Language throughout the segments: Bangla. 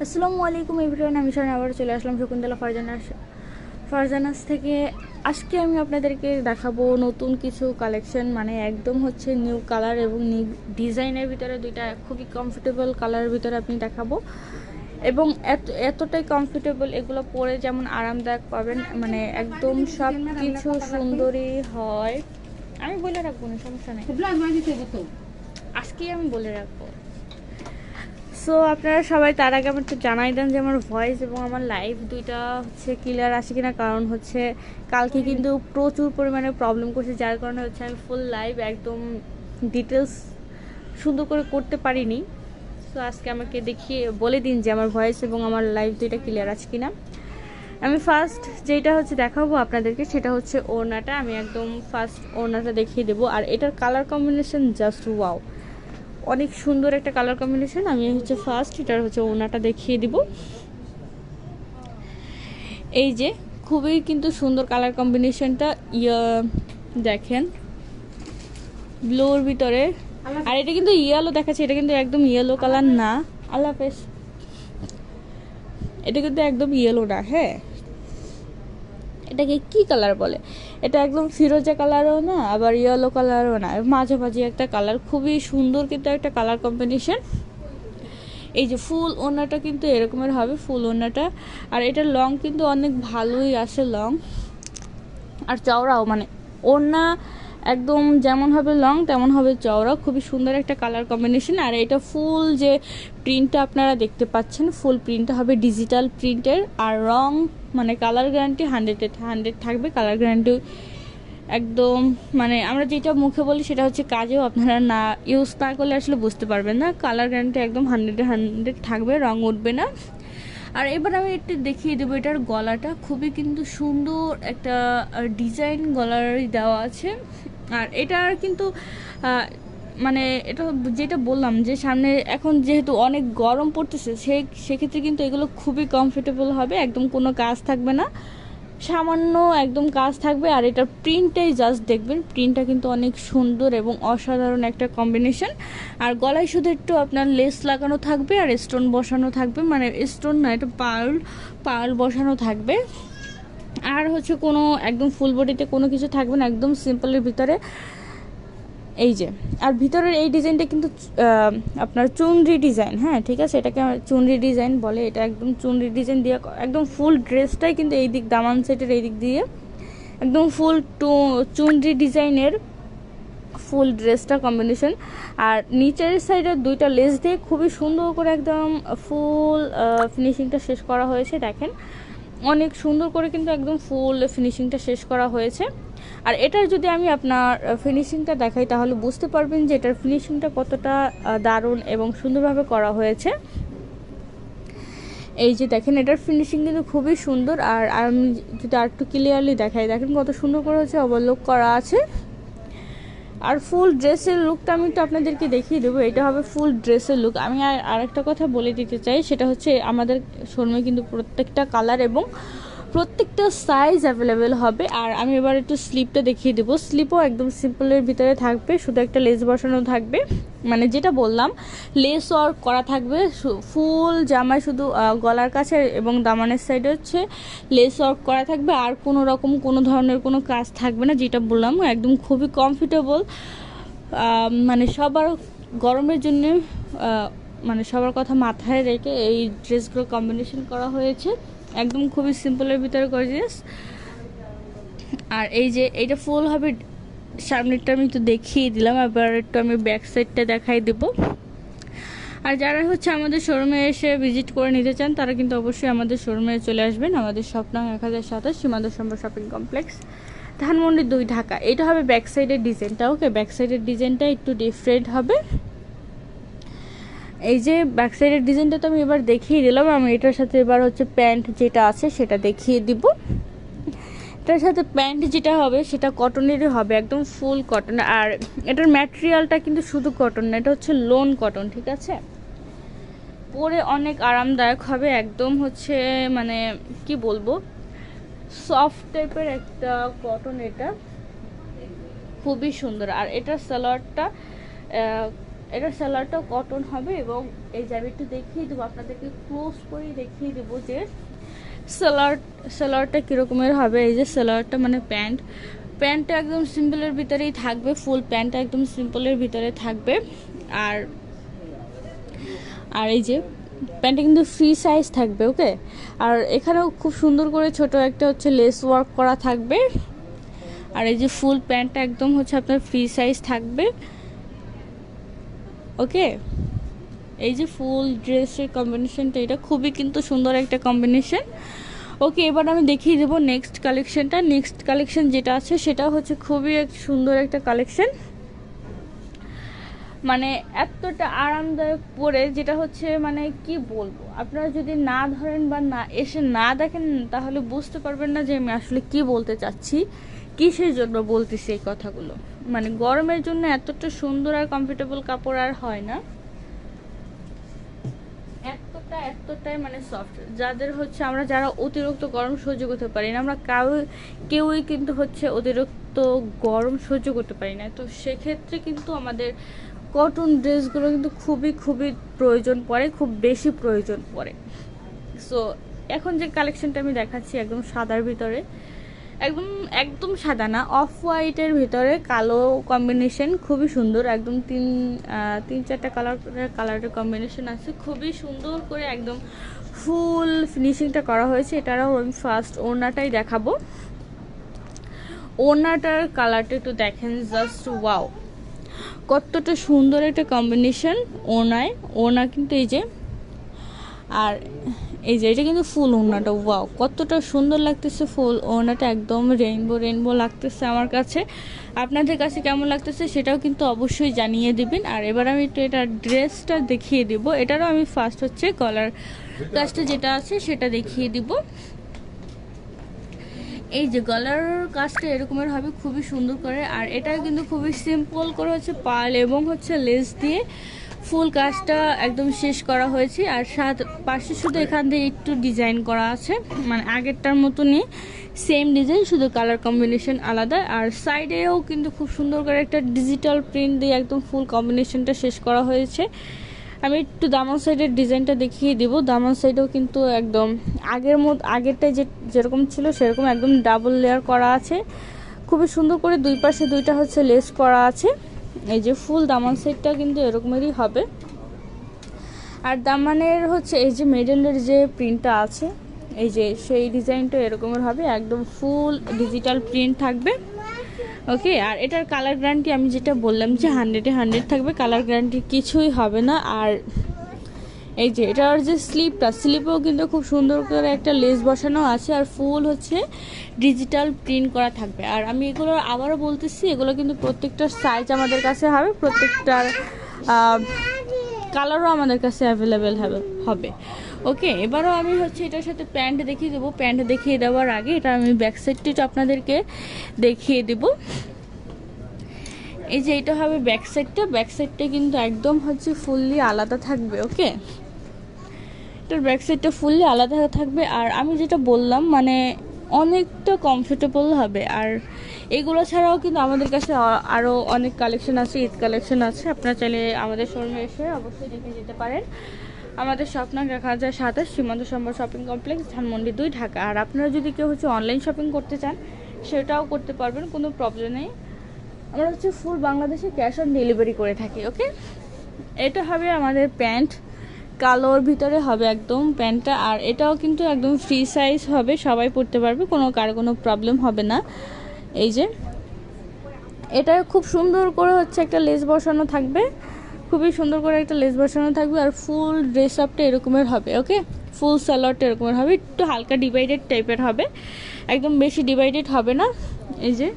আসসালামু আলাইকুম এভরিওয়ান আমি সামনে আবার চলে আসলাম শকুন্তলা ফারজানাস ফারজানাস থেকে। আজকে আমি আপনাদেরকে দেখাবো নতুন কিছু কালেকশন মানে একদম হচ্ছে নিউ কালার এবং নিউ ডিজাইনের ভিতরে দুইটা খুবই কমফোর্টেবল কালারের ভিতরে আপনি দেখাবো। এবং এত এতটাই কমফোর্টেবল এগুলো পরে যেমন আরামদায়ক পাবেন মানে একদম সব কিছু সুন্দরই হয়। আমি বলে রাখব না সমস্যা নেই। আজকেই আমি বলে রাখব। সো আপনারা সবাই তার আগে আমার একটু জানাই দেন যে আমার ভয়েস এবং আমার লাইভ দুইটা হচ্ছে ক্লিয়ার আসে কিনা। কারণ হচ্ছে কালকে কিন্তু প্রচুর পরিমাণে প্রবলেম করছে, যার কারণে হচ্ছে আমি ফুল লাইভ একদম ডিটেলস সুন্দর করে করতে পারিনি। সো আজকে আমাকে দেখিয়ে বলে দিন যে আমার ভয়েস এবং আমার লাইভ দুইটা ক্লিয়ার আছে কিনা। আমি ফার্স্ট যেটা হচ্ছে দেখাবো আপনাদেরকে, সেটা হচ্ছে ওড়নাটা। আমি একদম ফার্স্ট ওড়নাটা দেখিয়ে দেবো। আর এটার কালার কম্বিনেশন জাস্ট ওয়াও অনেক সুন্দর একটা কালার কম্বিনেশন আমি হচ্ছে ফার্স্ট এটার হচ্ছে ওনাটা দেখিয়ে দিব। এই যে খুবই কিন্তু সুন্দর কালার কম্বিনেশনটা ইয়া দেখেন। ব্লুর ভিতরে। আর এটা কিন্তু ইয়েলো দেখাচ্ছে এটা কিন্তু একদম ইয়েলো কালার না। আল্লাহ এটা কিন্তু একদম ইয়েলো না হ্যাঁ। এটাকে কি কালার বলে? এটা একদম ফিরোজা কালারও না, আবার ইয়েলো কালারও না। মাঝামাঝি একটা কালার খুবই সুন্দর কিন্তু একটা কালার কম্বিনেশন এই যে ফুল ওনাটা কিন্তু এরকমের হবে, ফুল ওনাটা আর এটা লং কিন্তু অনেক ভালোই আসে লং আর চওড়াও মানে ওড়না একদম যেমন হবে লং তেমন হবে চওড়া। খুবই সুন্দর একটা কালার কম্বিনেশন আর এটা ফুল যে প্রিন্টটা আপনারা দেখতে পাচ্ছেন, ফুল প্রিন্টটা হবে ডিজিটাল প্রিন্টের আর রং মানে কালার গ্যারান্টি হান্ড্রেড হান্ড্রেড থাকবে কালার গ্যারান্টি একদম মানে আমরা যেটা মুখে বলি সেটা হচ্ছে কাজেও আপনারা না ইউজ না করলে আসলে বুঝতে পারবেন না। কালার গ্যারান্টি একদম হান্ড্রেডে হান্ড্রেড থাকবে, রং উঠবে না। আর এবার আমি একটু দেখিয়ে দেবো এটার গলাটা। খুবই কিন্তু সুন্দর একটা ডিজাইন গলার দেওয়া আছে। আর এটার কিন্তু মানে এটা যেটা বললাম যে সামনে এখন যেহেতু অনেক গরম পড়তেছে, সে, সেক্ষেত্রে কিন্তু এগুলো খুবই কমফোর্টেবল হবে, একদম কোনো কাজ থাকবে না। সামান্য একদম কাজ থাকবে আর এটার প্রিন্টটাই জাস্ট দেখবেন প্রিন্টটা কিন্তু অনেক সুন্দর এবং অসাধারণ একটা কম্বিনেশন আর গলায় শুধু একটু আপনার লেস লাগানো থাকবে আর স্টোন বসানো থাকবে মানে স্টোন না, এটা পার্ল পার্ল বসানো থাকবে। আর হচ্ছে কোনো একদম ফুল বডিতে কোনো কিছু থাকবে না, একদম সিম্পলের ভিতরে। এই যে, আর ভিতরের এই ডিজাইনটা কিন্তু আপনার চুনরি ডিজাইন হ্যাঁ ঠিক আছে? এটাকে চুনরি ডিজাইন বলে, এটা একদম চুনরি ডিজাইন দিয়ে, একদম ফুল ড্রেসটাই কিন্তু এই দিক, দামান সেটের এই দিক দিয়ে, একদম ফুল টু, চুনরি ডিজাইনের ফুল ড্রেসটা কম্বিনেশন আর নিচের সাইডে দুইটা লেস দিয়ে খুবই সুন্দর করে একদম ফুল ফিনিশিংটা শেষ করা হয়েছে, দেখেন। অনেক সুন্দর করে কিন্তু একদম ফুল ফিনিশিংটা শেষ করা হয়েছে। আর এটার যদি আমি আপনার ফিনিশিংটা দেখাই, তাহলে বুঝতে পারবেন যে এটার ফিনিশিংটা কতটা দারুণ এবং সুন্দরভাবে করা হয়েছে। এই যে দেখেন, এটার ফিনিশিং কিন্তু খুবই সুন্দর। আর আমি যদি আর একটু ক্লিয়ারলি দেখাই, দেখেন কত সুন্দর করে হচ্ছে অবলোক করা আছে। আর ফুল ড্রেসের লুকটা আমি একটু আপনাদেরকে দেখিয়ে দেবো। এটা হবে ফুল ড্রেসের লুক আমি আর আরেকটা কথা বলে দিতে চাই, সেটা হচ্ছে আমাদের শোরুমে কিন্তু প্রত্যেকটা কালার এবং প্রত্যেকটা সাইজ অ্যাভেলেবেল হবে। আর আমি এবার একটু স্লিপটা দেখিয়ে দেবো। স্লিপও একদম সিম্পলের ভিতরে থাকবে। শুধু একটা লেস বসানো থাকবে। মানে যেটা বললাম লেস ওয়ার্ক করা থাকবে। ফুল জামায় শুধু গলার কাছে এবং দামানের সাইডে হচ্ছে লেস ওয়ার্ক করা থাকবে। আর কোনো রকম কোনো ধরনের কোনো কাজ থাকবে না, যেটা বললাম। একদম খুবই কমফোর্টেবল মানে সবার গরমের জন্য মানে সবার কথা মাথায় রেখে এই ড্রেসগুলো কম্বিনেশন করা হয়েছে। একদম খুবই সিম্পলের ভিতরে গর্জিয়াস আর এই যে এইটা ফুল হবে, সামনেরটা আমি একটু দেখিয়ে দিলাম, এবার একটু আমি ব্যাক সাইডটা দেখাই দেবো। আর যারা হচ্ছে আমাদের শোরুমে এসে ভিজিট করে নিতে চান, তারা কিন্তু অবশ্যই আমাদের শোরুমে চলে আসবেন। আমাদের স্বপ্ন এক হাজার সাতাশ সীমান্ত সম্ভব শপিং কমপ্লেক্স ধানমন্ডি দুই ঢাকা। এটা হবে ব্যাক সাইডের ডিজাইনটা ওকে ব্যাক সাইডের ডিজাইনটা একটু ডিফারেন্ট হবে। এই যে ব্যাক সাইডের ডিজাইনটা তো আমি এবার দেখিয়ে দিলাম, আমি এটার সাথে এবার হচ্ছে প্যান্ট যেটা আছে সেটা দেখিয়ে দিব। এটার সাথে প্যান্ট যেটা হবে সেটা কটনেরই হবে, একদম ফুল কটন আর এটার ম্যাটেরিয়ালটা কিন্তু শুধু কটন না, এটা হচ্ছে লোন কটন ঠিক আছে? পরে অনেক আরামদায়ক হবে, একদম হচ্ছে মানে কি বলব সফট টাইপের একটা কটন এটা। খুবই সুন্দর। আর এটার সালোয়ারটা এটা সেলারটাও কটন হবে এবং এই একটু দেখিয়ে দেবো, আপনাদেরকে ক্লোজ করে দেখিয়ে দেবো যে সেলার সেলারটা কীরকমের হবে। এই যে সেলারটা মানে প্যান্ট প্যান্টটা একদম সিম্পলের ভিতরেই থাকবে ফুল প্যান্টটা একদম সিম্পলের ভিতরে থাকবে। আর আর এই যে প্যান্টটা কিন্তু ফ্রি সাইজ থাকবে ওকে আর এখানেও খুব সুন্দর করে ছোট একটা হচ্ছে লেস ওয়ার্ক করা থাকবে। আর এই যে ফুল প্যান্টটা একদম হচ্ছে আপনার ফ্রি সাইজ থাকবে। ওকে? এই যে ফুল ড্রেসের কম্বিনেশনটা এটা খুবই কিন্তু সুন্দর একটা কম্বিনেশন ওকে, এবার আমি দেখিয়ে দেবো নেক্সট কালেকশনটা নেক্সট কালেকশন যেটা আছে সেটা হচ্ছে খুবই সুন্দর একটা কালেকশন মানে এতটা আরামদায়ক পরে যেটা হচ্ছে মানে কি বলব? আপনারা যদি না ধরেন বা না, এসে না দেখেন, তাহলে বুঝতে পারবেন না যে আমি আসলে কি বলতে চাচ্ছি। কিসের জন্য বলতেছি এই কথাগুলো? মানে গরমের জন্য এতটা সুন্দর আর কমফোর্টেবল কাপড় আর হয় না। এতটা, এতটাই মানে সফট যাদের হচ্ছে আমরা যারা অতিরিক্ত গরম সহ্য করতে পারি না, আমরা কাউ, কেউই কিন্তু হচ্ছে অতিরিক্ত গরম সহ্য করতে পারি না। তো সেক্ষেত্রে কিন্তু আমাদের কটন ড্রেসগুলো কিন্তু খুবই খুবই প্রয়োজন পড়ে, খুব বেশি প্রয়োজন পড়ে। সো এখন যে কালেকশনটা আমি দেখাচ্ছি একদম সাদার ভিতরে একদম একদম সাদা না অফ হোয়াইটের ভিতরে কালো কম্বিনেশন খুবই সুন্দর, একদম তিন তিন চারটা কালার কালারের কম্বিনেশন আছে। খুবই সুন্দর করে একদম ফুল ফিনিশিংটা করা হয়েছে। এটারও আমি ফার্স্ট ওড়নাটাই দেখাবো। ওড়নাটার কালারটা একটু দেখেন জাস্ট ওয়াও কতটা সুন্দর একটা কম্বিনেশন ওনায় ওনা কিন্তু এই যে, আর এই যে, এটা কিন্তু ফুল ওনাটা ওয়াও, কতটা সুন্দর লাগতেছে ফুল ওনাটা একদম রেইনবো রেইনবো লাগতেছে আমার কাছে। আপনাদের কাছে কেমন লাগতেছে সেটাও কিন্তু অবশ্যই জানিয়ে দিবেন। আর এবার আমি একটু এটা ড্রেসটা দেখিয়ে দিব। এটারও আমি ফার্স্ট হচ্ছে কলার কাজটা যেটা আছে সেটা দেখিয়ে দিব। এই যে গলার কাজটা এরকমের হবে, খুবই সুন্দর করে। আর এটা কিন্তু খুবই সিম্পল করে হচ্ছে পাল এবং হচ্ছে লেস দিয়ে ফুল কাজটা একদম শেষ করা হয়েছে। আর সাত পাশে শুধু এখান থেকে একটু ডিজাইন করা আছে। মানে আগেরটার মতনই সেম ডিজাইন শুধু কালার কম্বিনেশন আলাদা। আর সাইডেও কিন্তু খুব সুন্দর করে একটা ডিজিটাল প্রিন্ট দিয়ে একদম ফুল কম্বিনেশনটা শেষ করা হয়েছে। আমি একটু দামান সাইডের ডিজাইনটা দেখিয়ে দিব। দামান সাইডেও কিন্তু একদম আগের মত, আগেরটাই যে, যেরকম ছিল সেরকম একদম ডাবল লেয়ার করা আছে। খুবই সুন্দর করে দুই পাশে দুইটা হচ্ছে লেস করা আছে। এই যে ফুল দামান সাইডটা কিন্তু এরকমেরই হবে। আর দামানের হচ্ছে এই যে মেডেলের যে প্রিন্টটা আছে, এই যে সেই ডিজাইনটা এরকমের হবে। একদম ফুল ডিজিটাল প্রিন্ট থাকবে। ওকে আর এটার কালার গ্যারান্টি আমি যেটা বললাম যে হান্ড্রেডে হান্ড্রেড থাকবে কালার গ্যারান্টি কিছুই হবে না। আর এই যে এটার যে স্লিপটা স্লিপেও কিন্তু খুব সুন্দর করে একটা লেস বসানো আছে, আর ফুল হচ্ছে ডিজিটাল প্রিন্ট করা থাকবে। আর আমি এগুলো আবারও বলতেছি, এগুলো কিন্তু প্রত্যেকটার সাইজ আমাদের কাছে হবে, প্রত্যেকটার কালারও আমাদের কাছে অ্যাভেলেবেল হবে ওকে এবারও আমি হচ্ছে এটার সাথে প্যান্ট দেখিয়ে দেবো। প্যান্ট দেখিয়ে দেওয়ার আগে এটা আমি ব্যাক সাইডটা আপনাদেরকে দেখিয়ে দেবো। এই যে এটা হবে ব্যাক সাইডটা ব্যাক সাইডটা কিন্তু একদম হচ্ছে ফুললি আলাদা থাকবে ওকে এটার ব্যাক সাইডটা ফুললি আলাদা থাকবে। আর আমি যেটা বললাম মানে অনেকটা কমফোর্টেবল হবে। আর এগুলো ছাড়াও কিন্তু আমাদের কাছে আরও অনেক কালেকশন আছে, ঈদ কালেকশন আছে। আপনারা চাইলে আমাদের শোরুমে এসে অবশ্যই দেখে যেতে পারেন। আমাদের স্বপ্ন দেখা যায় সাতাশ সীমান্ত সম্বর শপিং কমপ্লেক্স ধানমন্ডি দুই, ঢাকা। আর আপনারা যদি কেউ হচ্ছে অনলাইন শপিং করতে চান, সেটাও করতে পারবেন, কোনো প্রবলেম নেই। আমরা হচ্ছে ফুল বাংলাদেশে ক্যাশ অন ডেলিভারি করে থাকি ওকে এটা হবে আমাদের প্যান্ট কালোর ভিতরে হবে একদম প্যান্টটা, আর এটাও কিন্তু একদম ফ্রি সাইজ হবে, সবাই পরতে পারবে, কোনো কারও কোনো প্রবলেম হবে না। এই যে, এটা খুব সুন্দর করে হচ্ছে একটা লেস বসানো থাকবে, খুবই সুন্দর করে একটা লেস বসানো থাকবে, আর ফুল ড্রেস আপটা এরকমের হবে ওকে ফুল স্যালাডটা এরকমের হবে, একটু হালকা ডিভাইডেড টাইপের হবে, একদম বেশি ডিভাইডেড হবে না। এই যে,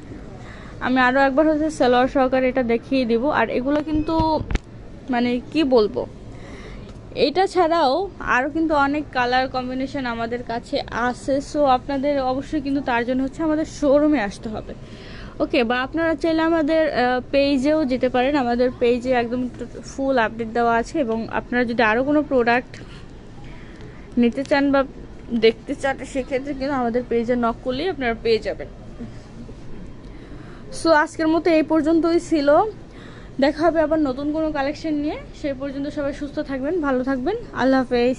আমি আরও একবার হচ্ছে সালোয়ার সহকারে এটা দেখিয়ে দিব, আর এগুলো কিন্তু মানে কি বলব? এটা ছাড়াও আরও কিন্তু অনেক কালার কম্বিনেশন আমাদের কাছে আছে। সো আপনাদের অবশ্যই কিন্তু তার জন্য হচ্ছে আমাদের শোরুমে আসতে হবে। ওকে বা আপনারা চাইলে আমাদের পেজেও যেতে পারেন। আমাদের পেজে একদম ফুল আপডেট দেওয়া আছে এবং আপনারা যদি আরও কোনো প্রোডাক্ট নিতে চান বা দেখতে চান, সেক্ষেত্রে কিন্তু আমাদের পেজে নক করলেই আপনারা পেয়ে যাবেন। সো আজকের মতো এই পর্যন্তই ছিল। দেখা হবে আবার নতুন কোনো কালেকশন নিয়ে। সেই পর্যন্ত সবাই সুস্থ থাকবেন, ভালো থাকবেন। আল্লাহ হাফেজ।